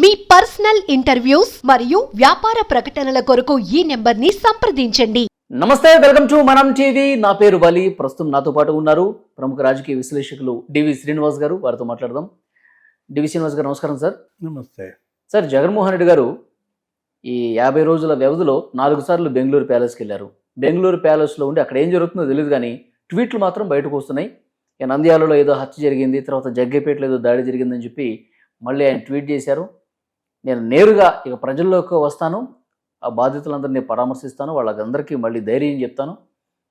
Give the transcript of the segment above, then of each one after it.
మీ personal interviews మరియు వ్యాపార ప్రకటనల కొరకు ఈ నెంబర్ని సంప్రదించండి. నమస్తే వెల్కమ్ టు మనం టీవీ. నా పేరు బలి ప్రస్తుతం నాతో పాటు ఉన్నారు ప్రముఖ రాజకీయ విశ్లేషకులు డివి శ్రీనివాస్ గారు. వారితో మాట్లాడదాం. డివి శ్రీనివాస్ గారు నమస్కారం సార్. నమస్తే. సార్ జగన్మోహన్ రెడ్డి గారు ఈ యాభై రోజుల వ్యవధిలో నాలుగు సార్లు బెంగళూరు ప్యాలెస్కి వెళ్ళారు. బెంగళూరు ప్యాలెస్లో ఉండి అక్కడ ఏం జరుగుతుందో తెలియదు కానీ ట్వీట్లు మాత్రం బయటకు వస్తున్నాయి. నంద్యాలలో ఏదో హత్య జరిగింది తర్వాత జగ్గేపేటలో ఏదో దాడి జరిగిందని చెప్పి మళ్ళీ ఆయన ట్వీట్ చేశారు. నేను నేరుగా ఇక ప్రజల్లోకి వస్తాను ఆ బాధితులందరినీ పరామర్శిస్తాను వాళ్ళకందరికీ మళ్ళీ ధైర్యం చెప్తాను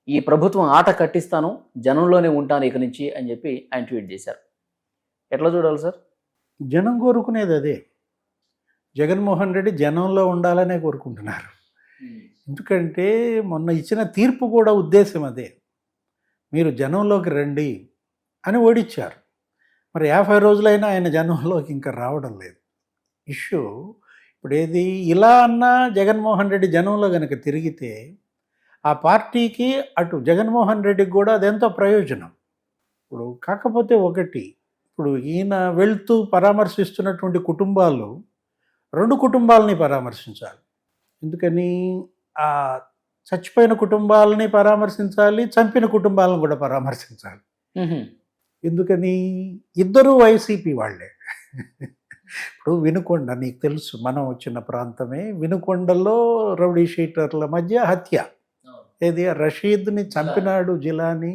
ఈ ప్రభుత్వం ఆట కట్టిస్తాను జనంలోనే ఉంటాను ఇక నుంచి అని చెప్పి ఆయన ట్వీట్ చేశారు. ఎట్లా చూడాలి సార్? జనం కోరుకునేది అదే. జగన్మోహన్ రెడ్డి జనంలో ఉండాలనే కోరుకుంటున్నారు. ఎందుకంటే మొన్న ఇచ్చిన తీర్పు కూడా ఉద్దేశం అదే. మీరు జనంలోకి రండి అని ఓడిచ్చారు. మరి యాభై రోజులైనా ఆయన జనంలోకి ఇంకా రావడం లేదు. ఇష్యూ. ఇప్పుడు ఏది ఇలా అన్నా జగన్మోహన్ రెడ్డి జనంలో కనుక తిరిగితే ఆ పార్టీకి అటు జగన్మోహన్ రెడ్డికి కూడా అదెంతో ప్రయోజనం. ఇప్పుడు కాకపోతే ఒకటి ఇప్పుడు ఈయన వెళ్తూ పరామర్శిస్తున్నటువంటి కుటుంబాలు రెండు కుటుంబాలని పరామర్శించాలి. ఎందుకని? ఆ చచ్చిపోయిన కుటుంబాలని పరామర్శించాలి చంపిన కుటుంబాలను కూడా పరామర్శించాలి. ఎందుకని? ఇద్దరు వైసీపీ వాళ్ళే. ఇప్పుడు వినుకొండ నీకు తెలుసు మనం వచ్చిన ప్రాంతమే వినుకొండలో రౌడీ షీటర్ల మధ్య హత్య. ఏది? రషీద్ని చంపినాడు జిలాని.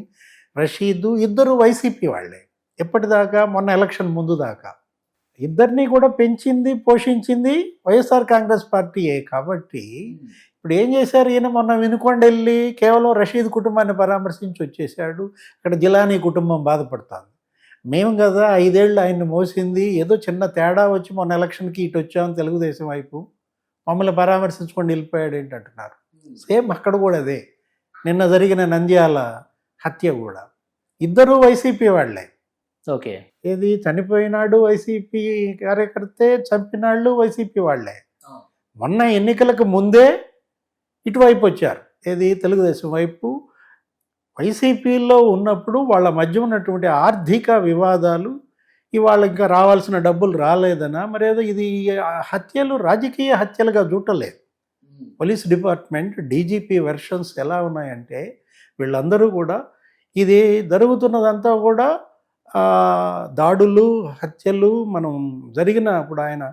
రషీద్ ఇద్దరు వైసీపీ వాళ్ళే. ఎప్పటిదాకా? మొన్న ఎలక్షన్ ముందు దాకా ఇద్దరిని కూడా పెంచింది పోషించింది వైఎస్ఆర్ కాంగ్రెస్ పార్టీయే కాబట్టి ఇప్పుడు ఏం చేశారు? ఈయన మొన్న వినుకొండ వెళ్ళి కేవలం రషీద్ కుటుంబాన్ని పరామర్శించి వచ్చేసాడు అక్కడ జిలానీ కుటుంబం బాధపడుతుంది. మేము కదా ఐదేళ్ళు ఆయన్ని మోసింది. ఏదో చిన్న తేడా వచ్చి మొన్న ఎలక్షన్కి ఇటు వచ్చాము తెలుగుదేశం వైపు. మమ్మల్ని పరామర్శించుకొని వెళ్ళిపోయాడు ఏంటి అంటున్నారు సేమ్ అక్కడ కూడా అదే. నిన్న జరిగిన నంద్యాల హత్య కూడా. ఇద్దరు వైసీపీ వాళ్ళే. ఓకే. ఏది చనిపోయినాడు వైసీపీ కార్యకర్తే చంపినాళ్ళు వైసీపీ వాళ్ళే. మొన్న ఎన్నికలకు ముందే ఇటువైపు వచ్చారు. ఏది తెలుగుదేశం వైపు వైసీపీలో ఉన్నప్పుడు వాళ్ళ మధ్య ఉన్నటువంటి ఆర్థిక వివాదాలు ఇవాళ ఇంకా రావాల్సిన డబ్బులు రాలేదనా? మరేదో ఇది హత్యలు రాజకీయ హత్యలుగా చూడలేదు. పోలీస్ డిపార్ట్మెంట్ డీజీపీ వెర్షన్స్ ఎలా ఉన్నాయంటే వీళ్ళందరూ కూడా ఇది జరుగుతున్నదంతా కూడా దాడులు హత్యలు మనం జరిగిన ఇప్పుడు ఆయన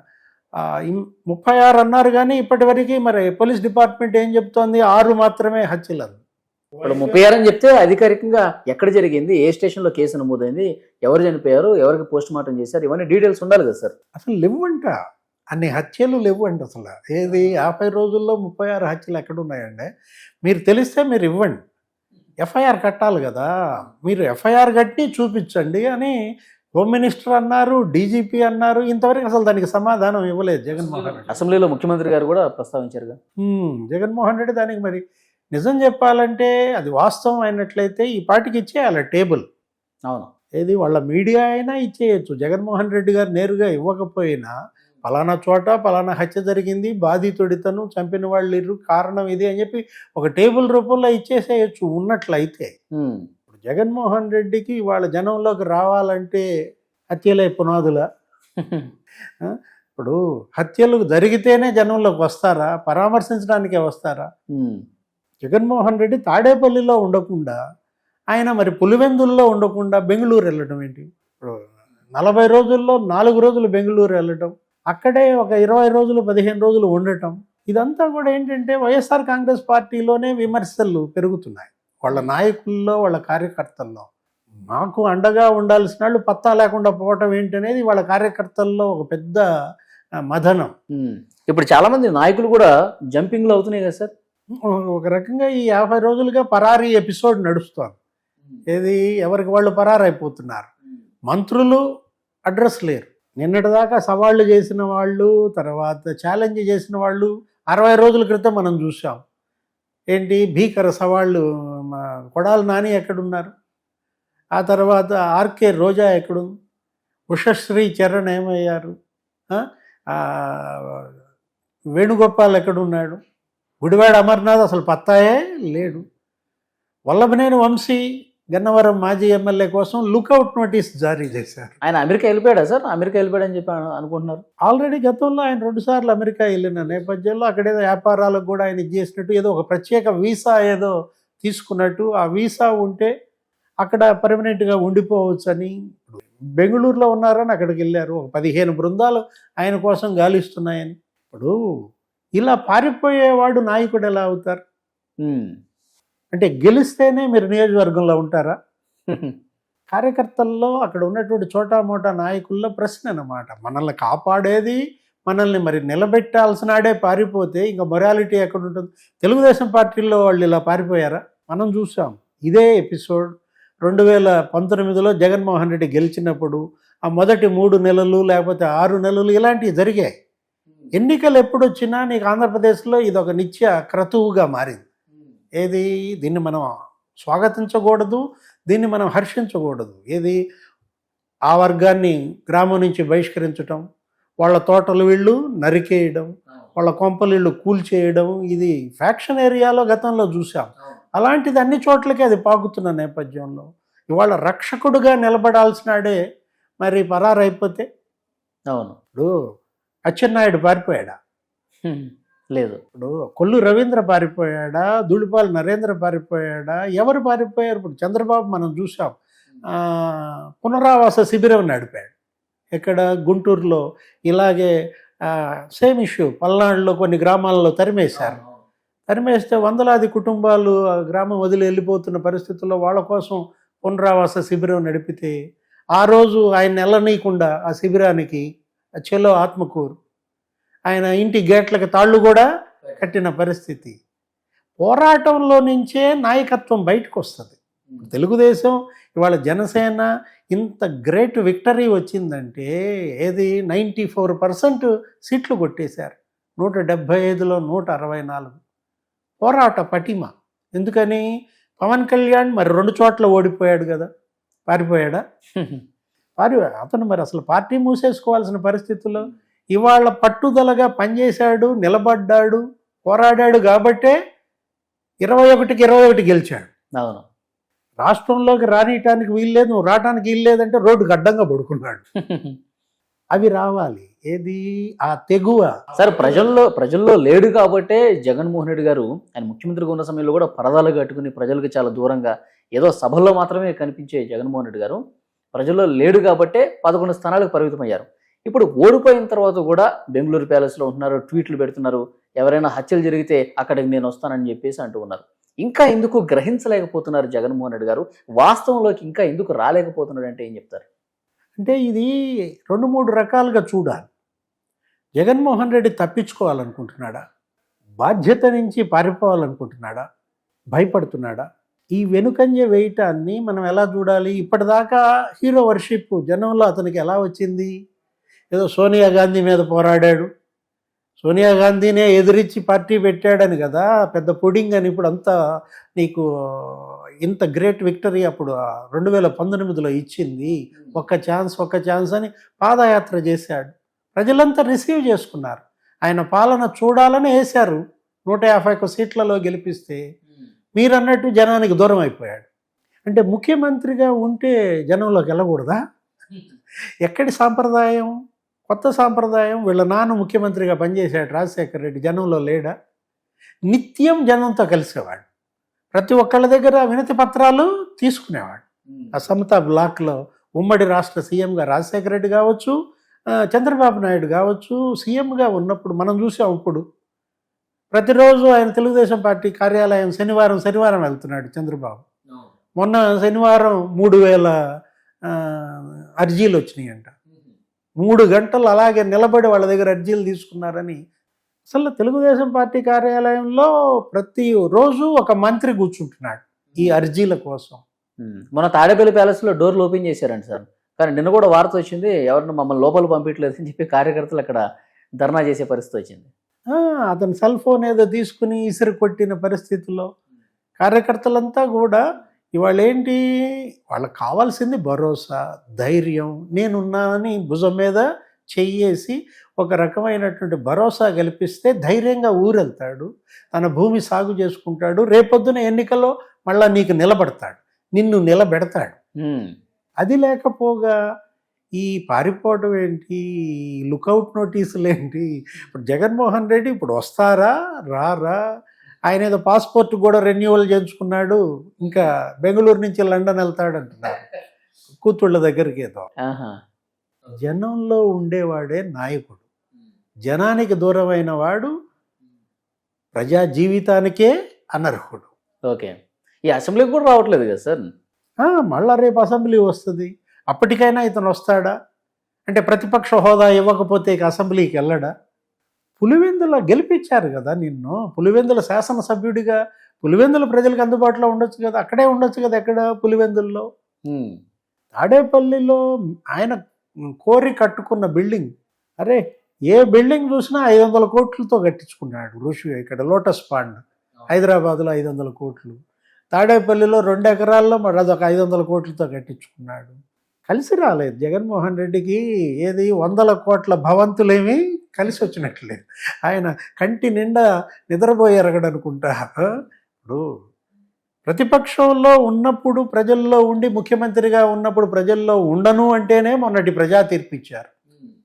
ముప్పై ఆరు అన్నారు కానీ ఇప్పటివరకు మరి పోలీస్ డిపార్ట్మెంట్ ఏం చెప్తోంది? ఆరు మాత్రమే హత్యలు ఇప్పుడు ముప్పై ఆరు అని చెప్తే అధికారికంగా ఎక్కడ జరిగింది? ఏ స్టేషన్లో కేసు నమోదైంది? ఎవరు చనిపోయారు? ఎవరికి పోస్ట్ మార్టం చేశారు? ఇవన్నీ డీటెయిల్స్ ఉండాలి కదా సార్. అసలు లేవంట. అన్ని హత్యలు లేవండి అసలు. ఏది? యాభై రోజుల్లో ముప్పై ఆరు హత్యలు ఎక్కడ ఉన్నాయండి? మీరు తెలిస్తే మీరు ఇవ్వండి. ఎఫ్ఐఆర్ కట్టాలి కదా. మీరు ఎఫ్ఐఆర్ కట్టి చూపించండి అని హోమ్ మినిస్టర్ అన్నారు డీజీపీ అన్నారు. ఇంతవరకు అసలు దానికి సమాధానం ఇవ్వలేదు జగన్మోహన్ రెడ్డి. అసెంబ్లీలో ముఖ్యమంత్రి గారు కూడా ప్రస్తావించారుగా. హ్మ్, జగన్మోహన్ రెడ్డి దానికి మరి నిజం చెప్పాలంటే అది వాస్తవం అయినట్లయితే ఈ పార్టీకి ఇచ్చేయాలి టేబుల్. అవును. ఏది వాళ్ళ మీడియా అయినా ఇచ్చేయచ్చు. జగన్మోహన్ రెడ్డి గారు నేరుగా ఇవ్వకపోయినా పలానా చోట పలానా హత్య జరిగింది బాధితుడితను చంపిన వాళ్ళు ఇర్రు కారణం ఇది అని చెప్పి ఒక టేబుల్ రూపంలో ఇచ్చేసేయచ్చు ఉన్నట్లయితే. ఇప్పుడు జగన్మోహన్ రెడ్డికి వాళ్ళ జనంలోకి రావాలంటే హత్యలే పునాదుల? ఇప్పుడు హత్యలు జరిగితేనే జనంలోకి వస్తారా? పరామర్శించడానికే వస్తారా. జగన్మోహన్ రెడ్డి తాడేపల్లిలో ఉండకుండా ఆయన మరి పులివెందుల్లో ఉండకుండా బెంగళూరు వెళ్ళడం ఏంటి? ఇప్పుడు నలభై రోజుల్లో నాలుగు రోజులు బెంగళూరు వెళ్ళటం అక్కడే ఒక ఇరవై రోజులు పదిహేను రోజులు ఉండటం ఇదంతా కూడా ఏంటంటే వైఎస్ఆర్ కాంగ్రెస్ పార్టీలోనే విమర్శలు పెరుగుతున్నాయి. వాళ్ళ నాయకుల్లో వాళ్ళ కార్యకర్తల్లో. మాకు అండగా ఉండాల్సిన వాళ్ళు పత్తా లేకుండా పోవటం ఏంటనేది వాళ్ళ కార్యకర్తల్లో ఒక పెద్ద మథనం. ఇప్పుడు చాలామంది నాయకులు కూడా జంపింగ్లు అవుతున్నాయి కదా సార్. ఒక రకంగా ఈ యాభై రోజులుగా పరారీ ఎపిసోడ్ నడుస్తోంది. ఏది ఎవరికి వాళ్ళు పరారైపోతున్నారు? మంత్రులు అడ్రస్ లేరు. నిన్నటిదాకా సవాళ్ళు చేసిన వాళ్ళు తర్వాత ఛాలెంజ్ చేసిన వాళ్ళు అరవై రోజుల క్రితం మనం చూసాం ఏంటి? భీకర సవాళ్ళు మా కొడాలి నాని ఎక్కడున్నారు? ఆ తర్వాత ఆర్కే రోజా ఎక్కడుంది? ఉషశ్రీ చరణ్ ఏమయ్యారు? వేణుగోపాల్ ఎక్కడున్నాడు? గుడివాడ అమర్నాథ్ అసలు పత్తాయే లేడు. వల్లభనేని వంశీ గన్నవరం మాజీ ఎమ్మెల్యే కోసం లుకౌట్ నోటీస్ జారీ చేశారు. ఆయన అమెరికా వెళ్ళిపోయాడా సార్? అమెరికా వెళ్ళిపోయాడని చెప్పి అను- అనుకుంటున్నారు. ఆల్రెడీ గతంలో ఆయన రెండుసార్లు అమెరికా వెళ్ళిన నేపథ్యంలో అక్కడ ఏదో వ్యాపారాలకు కూడా ఆయన చేసినట్టు ఏదో ఒక ప్రత్యేక వీసా ఏదో తీసుకున్నట్టు ఆ వీసా ఉంటే అక్కడ పర్మనెంట్గా ఉండిపోవచ్చు అని బెంగళూరులో ఉన్నారని అక్కడికి వెళ్ళారు. ఒక పదిహేను బృందాలు ఆయన కోసం గాలిస్తున్నాయని. ఇప్పుడు ఇలా పారిపోయేవాడు నాయకుడు ఎలా అవుతారు. అంటే గెలిస్తేనే మీరు నియోజకవర్గంలో ఉంటారా? కార్యకర్తల్లో అక్కడ ఉన్నటువంటి చోటా మోటా నాయకుల్లో ప్రశ్న అన్నమాట. మనల్ని కాపాడేది మనల్ని మరి నిలబెట్టాల్సినాడే పారిపోతే ఇంకా మొరాలిటీ ఎక్కడ ఉంటుంది? తెలుగుదేశం పార్టీల్లో వాళ్ళు ఇలా పారిపోయారా? మనం చూసాం. ఇదే ఎపిసోడ్. రెండు వేల పంతొమ్మిదిలో జగన్మోహన్ రెడ్డి గెలిచినప్పుడు ఆ మొదటి మూడు నెలలు లేకపోతే ఆరు నెలలు ఇలాంటివి జరిగాయి. ఎన్నికలు ఎప్పుడు వచ్చినా నీకు ఆంధ్రప్రదేశ్లో ఇది ఒక నిత్య క్రతువుగా మారింది. ఏది? దీన్ని మనం స్వాగతించకూడదు దీన్ని మనం హర్షించకూడదు. ఏది? ఆ వర్గాన్ని గ్రామం నుంచి బహిష్కరించటం వాళ్ళ తోటలు వీళ్ళు నరికేయడం వాళ్ళ కొంపలు వీళ్ళు కూల్చేయడం ఇది ఫ్యాక్షన్ ఏరియాలో గతంలో చూసాం. అలాంటిది అన్ని చోట్లకి అది పాకుతున్న నేపథ్యంలో. ఇవాళ రక్షకుడుగా నిలబడాల్సినాడే మరి పరారైపోతే? అవును. ఇప్పుడు అచ్చెన్నాయుడు పారిపోయాడా. లేదు. ఇప్పుడు కొల్లు రవీంద్ర పారిపోయాడా? ధూళిపాల నరేంద్ర పారిపోయాడా? ఎవరు పారిపోయారు? ఇప్పుడు చంద్రబాబు మనం చూసాం. పునరావాస శిబిరం నడిపాడు. ఇక్కడ గుంటూరులో. ఇలాగే సేమ్ ఇష్యూ. పల్నాడులో కొన్ని గ్రామాల్లో తరిమేశారు. తరిమేస్తే వందలాది కుటుంబాలు ఆ గ్రామం వదిలి వెళ్ళిపోతున్న పరిస్థితుల్లో వాళ్ళ కోసం పునరావాస శిబిరం నడిపితే ఆ రోజు ఆయన నెలనీయకుండా ఆ శిబిరానికి చెలో ఆత్మకూరు. ఆయన ఇంటి గేట్లకు తాళ్ళు కూడా కట్టిన పరిస్థితి. పోరాటంలో నుంచే నాయకత్వం బయటకు వస్తుంది తెలుగుదేశం ఇవాళ జనసేన ఇంత గ్రేట్ విక్టరీ వచ్చిందంటే ఏది నైంటీ ఫోర్ పర్సెంట్ సీట్లు కొట్టేశారు. నూట డెబ్భై ఐదులో నూట అరవై నాలుగు. పోరాట పటిమ. ఎందుకని? పవన్ కళ్యాణ్ మరి రెండు చోట్ల ఓడిపోయాడు కదా. పారిపోయాడా? పారి అతను మరి అసలు పార్టీ మూసేసుకోవాల్సిన పరిస్థితుల్లో ఇవాళ పట్టుదలగా పనిచేశాడు నిలబడ్డాడు పోరాడాడు కాబట్టే ఇరవై ఒకటికి ఇరవై ఒకటి గెలిచాడు. అవును. రాష్ట్రంలోకి రానియటానికి వీల్లేదు నువ్వు రావటానికి వీల్లేదంటే రోడ్డుకు అడ్డంగా పడుకున్నాడు. అవి రావాలి. ఏది? ఆ తెగువ. సార్ ప్రజల్లో ప్రజల్లో లేడు కాబట్టే జగన్మోహన్ రెడ్డి గారు ఆయన ముఖ్యమంత్రిగా ఉన్న సమయంలో కూడా పరదాలు కట్టుకుని ప్రజలకు చాలా దూరంగా ఏదో సభల్లో మాత్రమే కనిపించే జగన్మోహన్ రెడ్డి గారు ప్రజల్లో లేడు కాబట్టే పదకొండు స్థానాలకు పరిమితమయ్యారు. ఇప్పుడు ఓడిపోయిన తర్వాత కూడా బెంగళూరు ప్యాలెస్లో ఉంటున్నారు ట్వీట్లు పెడుతున్నారు ఎవరైనా హత్యలు జరిగితే అక్కడికి నేను వస్తానని చెప్పేసి అంటూ ఉన్నారు. ఇంకా ఎందుకు గ్రహించలేకపోతున్నారు జగన్మోహన్ రెడ్డి గారు? వాస్తవంలోకి ఇంకా ఎందుకు రాలేకపోతున్నాడు అంటే ఏం చెప్తారు? అంటే ఇది రెండు మూడు రకాలుగా చూడాలి. జగన్మోహన్ రెడ్డి తప్పించుకోవాలనుకుంటున్నాడా? బాధ్యత నుంచి పారిపోవాలనుకుంటున్నాడా? భయపడుతున్నాడా? ఈ వెనుకంజ వేయటాన్ని మనం ఎలా చూడాలి? ఇప్పటిదాకా హీరో వర్షిప్ జనంలో అతనికి ఎలా వచ్చింది? ఏదో సోనియా గాంధీ మీద పోరాడాడు. సోనియా గాంధీనే ఎదిరించి పార్టీ పెట్టాడని కదా? పెద్ద పుడింగ్ అని ఇప్పుడు అంతా నీకు ఇంత గ్రేట్ విక్టరీ అప్పుడు రెండు వేల పంతొమ్మిదిలో ఇచ్చింది. ఒక్క ఛాన్స్ ఒక్క ఛాన్స్ అని పాదయాత్ర చేశాడు. ప్రజలంతా రిసీవ్ చేసుకున్నారు. ఆయన పాలన చూడాలని వేశారు. నూట యాభై ఒక్క సీట్లలో గెలిపిస్తే మీరు అన్నట్టు జనానికి దూరం అయిపోయాడు. అంటే ముఖ్యమంత్రిగా ఉంటే జనంలోకి వెళ్ళకూడదా? ఎక్కడి సాంప్రదాయం? కొత్త సాంప్రదాయం? వీళ్ళ నాన్న ముఖ్యమంత్రిగా పనిచేశాడు రాజశేఖర్ రెడ్డి జనంలో లేడా? నిత్యం జనంతో కలిసేవాడు. ప్రతి ఒక్కళ్ళ దగ్గర వినతి పత్రాలు తీసుకునేవాడు. ఆ సమతా బ్లాక్లో ఉమ్మడి రాష్ట్ర సీఎంగా రాజశేఖర రెడ్డి కావచ్చు చంద్రబాబు నాయుడు కావచ్చు సీఎంగా ఉన్నప్పుడు మనం చూసాం ఇప్పుడు. ప్రతిరోజు ఆయన తెలుగుదేశం పార్టీ కార్యాలయం శనివారం శనివారం వెళ్తున్నాడు చంద్రబాబు. మొన్న శనివారం మూడు వేల అర్జీలు వచ్చినాయంట. మూడు గంటలు అలాగే నిలబడి వాళ్ళ దగ్గర అర్జీలు తీసుకున్నారని అసలు తెలుగుదేశం పార్టీ కార్యాలయంలో ప్రతి రోజు ఒక మంత్రి కూర్చుంటున్నాడు ఈ అర్జీల కోసం. మొన్న తాడేపల్లి ప్యాలెస్లో డోర్లు ఓపెన్ చేశారంట సార్. కానీ నిన్న కూడా వార్త వచ్చింది ఎవరిని మమ్మల్ని లోపల పంపించలేదు అని చెప్పి కార్యకర్తలు అక్కడ ధర్నా చేసే పరిస్థితి వచ్చింది. అతను సెల్ ఫోన్ ఏదో తీసుకుని ఇసురు కొట్టిన పరిస్థితుల్లో కార్యకర్తలంతా కూడా ఇవాళ ఏంటి వాళ్ళకి కావాల్సింది భరోసా ధైర్యం నేనున్నానని భుజం మీద చెయ్యేసి ఒక రకమైనటువంటి భరోసా కల్పిస్తే ధైర్యంగా ఊరెళ్తాడు తన భూమి సాగు చేసుకుంటాడు రేపొద్దున ఎన్నికల్లో మళ్ళా నీకు నిలబడతాడు నిన్ను నిలబెడతాడు. అది లేకపోగా ఈ పారిపోవడం ఏంటి? లుకౌట్ నోటీసులు ఏంటి? ఇప్పుడు జగన్మోహన్ రెడ్డి ఇప్పుడు వస్తారా? రారా? ఆయన ఏదో పాస్పోర్ట్ కూడా రెన్యువల్ చేయించుకున్నాడు. ఇంకా బెంగళూరు నుంచి లండన్ వెళ్తాడు అంటున్నారు కూతుళ్ళ దగ్గరికి ఏదో. జనంలో ఉండేవాడే నాయకుడు. జనానికి దూరమైన వాడు ప్రజా జీవితానికే అనర్హుడు. ఓకే. ఈ అసెంబ్లీకి కూడా రావట్లేదు కదా సార్? మళ్ళా రేపు అసెంబ్లీ వస్తుంది. అప్పటికైనా ఇతను వస్తాడా? అంటే ప్రతిపక్ష హోదా ఇవ్వకపోతే ఇక అసెంబ్లీకి వెళ్ళడా? పులివెందుల గెలిపించారు కదా నిన్ను. పులివెందుల శాసనసభ్యుడిగా పులివెందుల ప్రజలకు అందుబాటులో ఉండొచ్చు కదా. అక్కడే ఉండొచ్చు కదా ఎక్కడ పులివెందుల్లో? తాడేపల్లిలో ఆయన కోరి కట్టుకున్న బిల్డింగ్. అరే ఏ బిల్డింగ్ చూసినా ఐదు వందల కోట్లతో కట్టించుకున్నాడు ఋషి. ఇక్కడ లోటస్ పాండ్ హైదరాబాద్లో ఐదు వందల కోట్లు. తాడేపల్లిలో రెండు ఎకరాల్లో మరి అదొక ఐదు వందల కోట్లతో కట్టించుకున్నాడు. కలిసి రాలేదు. జగన్మోహన్ రెడ్డికి ఏది వందల కోట్ల భవంతులేమీ కలిసి వచ్చినట్లేదు. ఆయన కంటి నిండా నిద్రపోయి ఎరగడనుకుంటా. ఇప్పుడు ప్రతిపక్షంలో ఉన్నప్పుడు ప్రజల్లో ఉండి ముఖ్యమంత్రిగా ఉన్నప్పుడు ప్రజల్లో ఉండను అంటేనే మొన్నటి ప్రజా తీర్పిచ్చారు.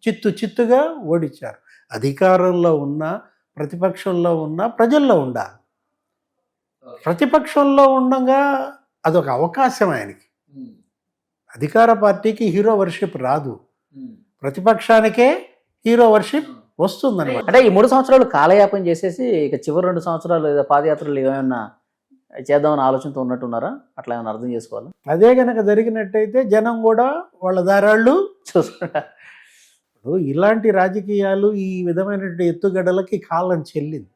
చిత్తు చిత్తుగా ఓడించారు అధికారంలో ఉన్న ప్రతిపక్షంలో ఉన్న ప్రజల్లో ఉండాలి. ప్రతిపక్షంలో ఉండగా అదొక అవకాశం ఆయనకి. అధికార పార్టీకి హీరో వర్షిప్ రాదు. ప్రతిపక్షానికే హీరో వర్షిప్ వస్తుందన్నమాట. అంటే ఈ మూడు సంవత్సరాలు కాలయాపన చేసేసి ఇక చివరి రెండు సంవత్సరాలు ఏదో పాదయాత్రలు ఏమైనా చేద్దామని ఆలోచనతో ఉన్నట్టున్నారా? అట్లా ఏమైనా అర్థం చేసుకోవాలి? అదే గనక జరిగినట్టయితే జనం కూడా వాళ్ళ దారాళ్ళు చూసుకుంటా. ఇప్పుడు ఇలాంటి రాజకీయాలు ఈ విధమైనటువంటి ఎత్తుగడలకి కాలం చెల్లింది.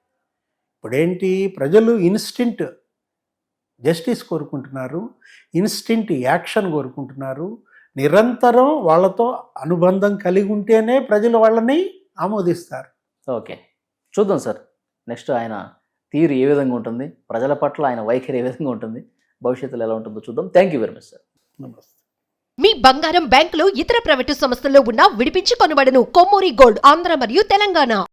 ఇప్పుడేంటి? ప్రజలు ఇన్స్టింట్ జస్టిస్ కోరుకుంటున్నారు ఇన్స్టింట్ యాక్షన్ కోరుకుంటున్నారు నిరంతరం వాళ్ళతో అనుబంధం కలిగి ఉంటేనే ప్రజలు వాళ్ళని ఆమోదిస్తారు. ఓకే. చూద్దాం సార్. నెక్స్ట్ ఆయన తీరు ఏ విధంగా ఉంటుంది ప్రజల పట్ల ఆయన వైఖరి ఏ విధంగా ఉంటుంది భవిష్యత్తులో ఎలా ఉంటుందో చూద్దాం. Thank you very much sir నమస్తే. మీ బంగారం బ్యాంకులు ఇతర ప్రైవేటు సంస్థల్లో ఉన్న విడిపించి కొనబడను కొమ్మూరి గోల్డ్ ఆంధ్ర మరియు తెలంగాణ.